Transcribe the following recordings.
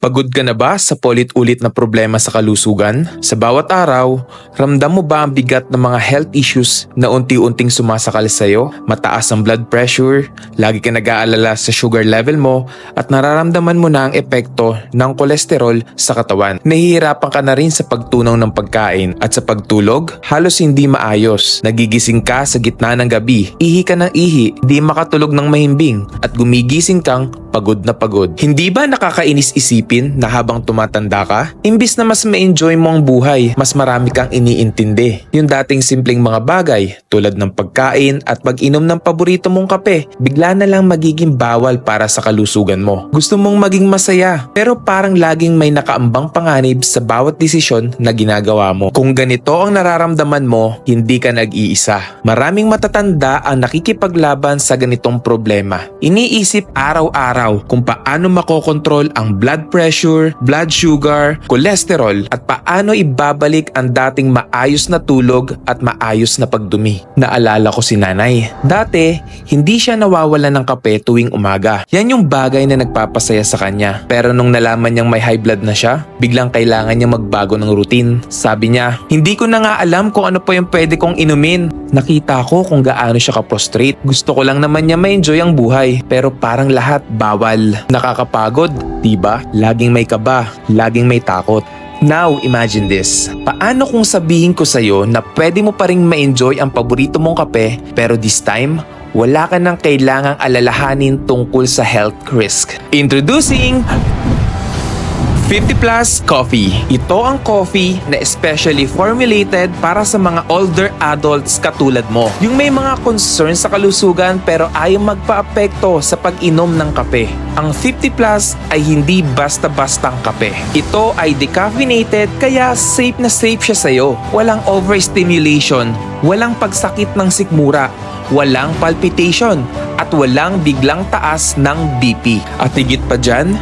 Pagod ka na ba sa paulit-ulit na problema sa kalusugan? Sa bawat araw, ramdam mo ba ang bigat ng mga health issues na unti-unting sumasakal sa'yo? Mataas ang blood pressure, lagi ka nag-aalala sa sugar level mo, at nararamdaman mo na ang epekto ng kolesterol sa katawan. Nahihirapan ka na rin sa pagtunaw ng pagkain at sa pagtulog, halos hindi maayos. Nagigising ka sa gitna ng gabi, ihi ka ng ihi, di makatulog ng mahimbing, at gumigising kang pagod na pagod. Hindi ba nakakainis isipin na habang tumatanda ka, imbis na mas ma-enjoy mo ang buhay, mas marami kang iniintindi. Yung dating simpleng mga bagay tulad ng pagkain at pag-inom ng paborito mong kape, bigla na lang magiging bawal para sa kalusugan mo. Gusto mong maging masaya, pero parang laging may nakaambang panganib sa bawat desisyon na ginagawa mo. Kung ganito ang nararamdaman mo, hindi ka nag-iisa. Maraming matatanda ang nakikipaglaban sa ganitong problema. Iniisip araw-araw kung paano makokontrol ang blood pressure, blood sugar, cholesterol at paano ibabalik ang dating maayos na tulog at maayos na pagdumi. Naalala ko si nanay. Dati, hindi siya nawawala ng kape tuwing umaga. Yan yung bagay na nagpapasaya sa kanya. Pero nung nalaman niyang may high blood na siya, biglang kailangan niya magbago ng routine. Sabi niya, hindi ko na nga alam kung ano pa yung pwede kong inumin. Nakita ko kung gaano siya ka-prostrate. Gusto ko lang naman niya ma-enjoy ang buhay. Pero parang lahat bawal. Nakakapagod, diba? Laging may kaba, laging may takot. Now, imagine this. Paano kung sabihin ko sa'yo na pwede mo pa rin ma-enjoy ang paborito mong kape pero this time, wala ka nang kailangang alalahanin tungkol sa health risk. Introducing 50 Plus Coffee. Ito ang coffee na especially formulated para sa mga older adults katulad mo. Yung may mga concern sa kalusugan pero ayaw magpa-apekto sa pag-inom ng kape. Ang 50 Plus ay hindi basta-bastang kape. Ito ay decaffeinated kaya safe na safe siya sa'yo. Walang overstimulation, walang pagsakit ng sikmura, walang palpitation, at walang biglang taas ng BP. At higit pa dyan,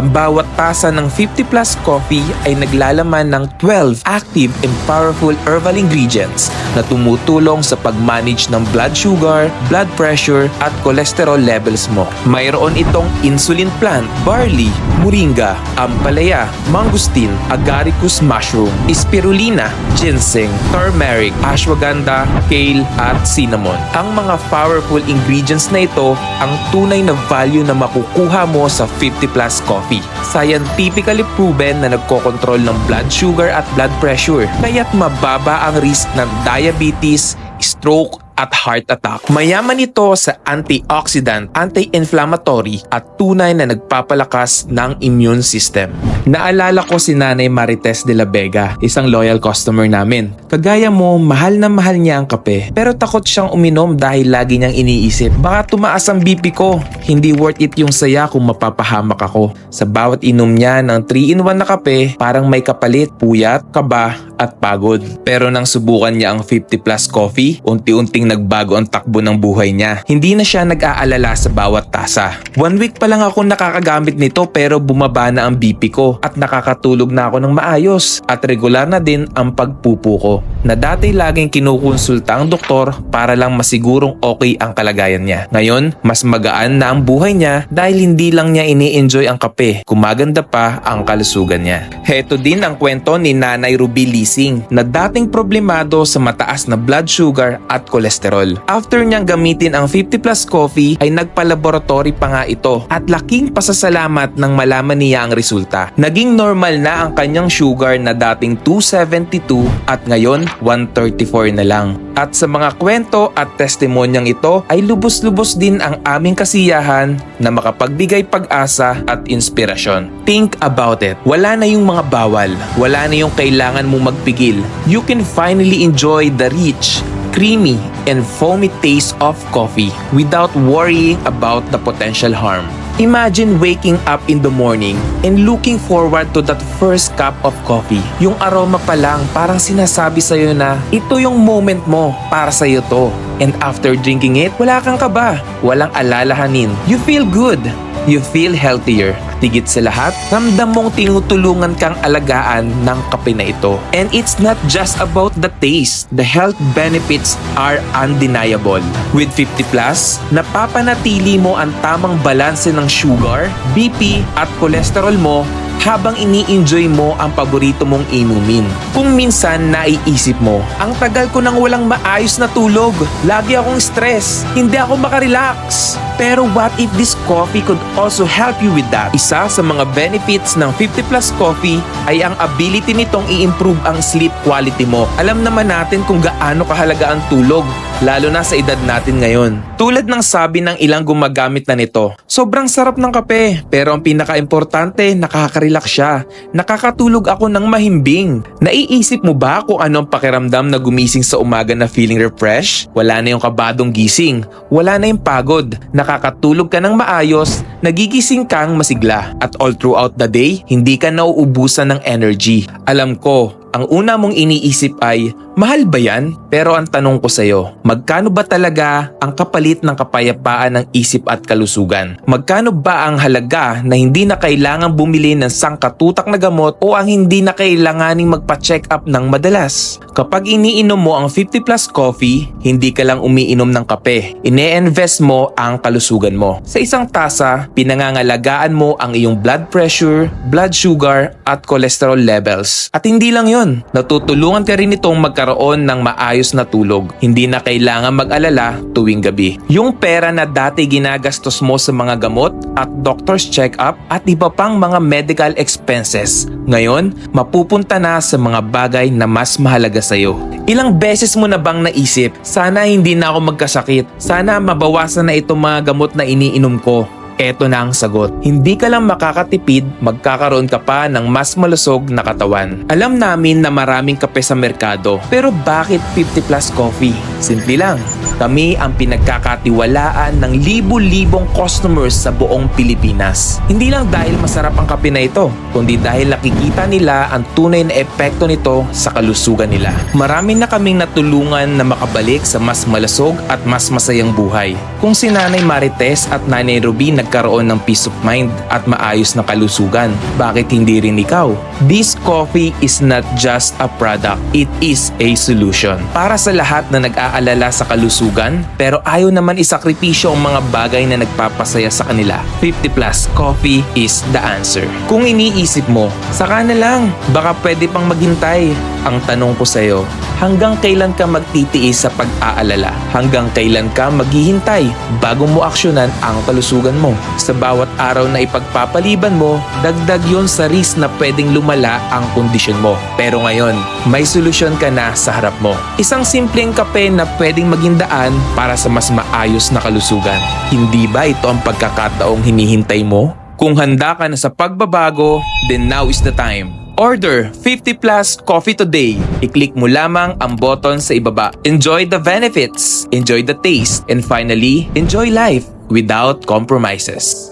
ang bawat tasa ng 50 Plus Coffee ay naglalaman ng 12 active and powerful herbal ingredients na tumutulong sa pag-manage ng blood sugar, blood pressure at cholesterol levels mo. Mayroon itong insulin plant, barley, moringa, ampalaya, mangustin, agaricus mushroom, spirulina, ginseng, turmeric, ashwagandha, kale at cinnamon. Ang mga powerful ingredients na ito ang tunay na value na makukuha mo sa 50 Plus Coffee. Scientifically proven na nagkokontrol ng blood sugar at blood pressure, kaya't mababa ang risk ng diabetes, stroke, at heart attack. Mayaman ito sa antioxidant, anti-inflammatory at tunay na nagpapalakas ng immune system. Naalala ko si Nanay Marites de la Vega, isang loyal customer namin. Kagaya mo, mahal na mahal niya ang kape, pero takot siyang uminom dahil lagi niyang iniisip, baka tumaas ang BP ko. Hindi worth it yung saya kung mapapahamak ako. Sa bawat inom niya ng 3-in-1 na kape, parang may kapalit, puyat, kaba, at pagod. Pero nang subukan niya ang 50 plus coffee, unti-unting nagbago ang takbo ng buhay niya. Hindi na siya nag-aalala sa bawat tasa. One week pa lang ako nakakagamit nito pero bumaba na ang BP ko at nakakatulog na ako ng maayos at regular na din ang pagpupo ko na dati laging kinukonsulta ang doktor para lang masigurong okay ang kalagayan niya. Ngayon, mas magaan na ang buhay niya dahil hindi lang niya ini-enjoy ang kape, kumaganda pa ang kalusugan niya. Heto din ang kwento ni Nanay Ruby Lising na dating problemado sa mataas na blood sugar at kolesterol. After niyang gamitin ang 50 plus coffee ay nagpa-laboratory pa nga ito at laking pasasalamat nang malaman niya ang resulta. Naging normal na ang kanyang sugar na dating 272 at ngayon 134 na lang. At sa mga kwento at testimonyang ito ay lubos-lubos din ang aming kasiyahan na makapagbigay pag-asa at inspirasyon. Think about it. Wala na yung mga bawal. Wala na yung kailangan mong magpigil. You can finally enjoy the rich, creamy, and foamy taste of coffee without worrying about the potential harm. Imagine waking up in the morning and looking forward to that first cup of coffee. Yung aroma pa lang parang sinasabi sa'yo na ito yung moment mo para sa'yo to. And after drinking it, wala kang kaba, walang alalahanin. You feel good. You feel healthier. Tigit sa lahat, ramdam mong tinutulungan kang alagaan ng kape na ito. And it's not just about the taste. The health benefits are undeniable. With 50 plus, napapanatili mo ang tamang balanse ng sugar, BP at cholesterol mo habang ini-enjoy mo ang paborito mong inumin. Kung minsan naiisip mo, ang tagal ko nang walang maayos na tulog. Lagi akong stress. Hindi ako makarelax. Pero what if this coffee could also help you with that? Isa sa mga benefits ng 50 Plus Coffee ay ang ability nitong i-improve ang sleep quality mo. Alam naman natin kung gaano kahalaga ang tulog, lalo na sa edad natin ngayon. Tulad ng sabi ng ilang gumagamit na nito, sobrang sarap ng kape, pero ang pinaka-importante, nakaka-relax siya. Nakakatulog ako ng mahimbing. Naiisip mo ba kung ano ang pakiramdam na gumising sa umaga na feeling refresh? Wala na yung kabadong gising, wala na yung pagod, nakakatulog ka ng maayos, nagigising kang masigla. At all throughout the day, hindi ka nauubusan ng energy. Alam ko, ang una mong iniisip ay, mahal ba yan? Pero ang tanong ko sa'yo, magkano ba talaga ang kapalit ng kapayapaan ng isip at kalusugan? Magkano ba ang halaga na hindi na kailangang bumili ng sangkatutak na gamot o ang hindi na kailanganing magpa-check up ng madalas? Kapag iniinom mo ang 50 plus coffee, hindi ka lang umiinom ng kape. Ine-invest mo ang kalusugan mo. Sa isang tasa, pinangangalagaan mo ang iyong blood pressure, blood sugar at cholesterol levels. At hindi lang yon, natutulungan ka rin itong magkaroon ng maayos na tulog. Hindi na kailangan mag-alala tuwing gabi. Yung pera na dati ginagastos mo sa mga gamot at doctor's check-up at iba pang mga medical expenses, ngayon mapupunta na sa mga bagay na mas mahalaga sa'yo. Ilang beses mo na bang naisip, sana hindi na ako magkasakit, sana mabawasan na itong mga gamot na iniinom ko. Eto na ang sagot. Hindi ka lang makakatipid, magkakaroon ka pa ng mas malusog na katawan. Alam namin na maraming kape sa merkado, pero bakit 50 plus coffee? Simple lang. Kami ang pinagkakatiwalaan ng libu-libong customers sa buong Pilipinas. Hindi lang dahil masarap ang kape na ito, kundi dahil nakikita nila ang tunay na epekto nito sa kalusugan nila. Marami na kaming natulungan na makabalik sa mas malasog at mas masayang buhay. Kung si Nanay Marites at Nanay Ruby nagkaroon ng peace of mind at maayos na kalusugan, bakit hindi rin ikaw? This coffee is not just a product, it is a solution. Para sa lahat na nag-aalala sa kalusugan, pero ayaw naman isakripisyo ang mga bagay na nagpapasaya sa kanila. 50 plus coffee is the answer. Kung iniisip mo, saka na lang, baka pwede pang maghintay. Ang tanong ko sa'yo, hanggang kailan ka magtitiis sa pag-aalala? Hanggang kailan ka maghihintay bago mo aksyonan ang kalusugan mo? Sa bawat araw na ipagpapaliban mo, dagdag yon sa risk na pwedeng lumala ang kondisyon mo. Pero ngayon, may solusyon ka na sa harap mo. Isang simpleng kape na pwedeng maging daan para sa mas maayos na kalusugan. Hindi ba ito ang pagkakataong hinihintay mo? Kung handa ka na sa pagbabago, then now is the time. Order 50 plus coffee today. I-click mo lamang ang button sa ibaba. Enjoy the benefits, enjoy the taste, and finally, enjoy life without compromises.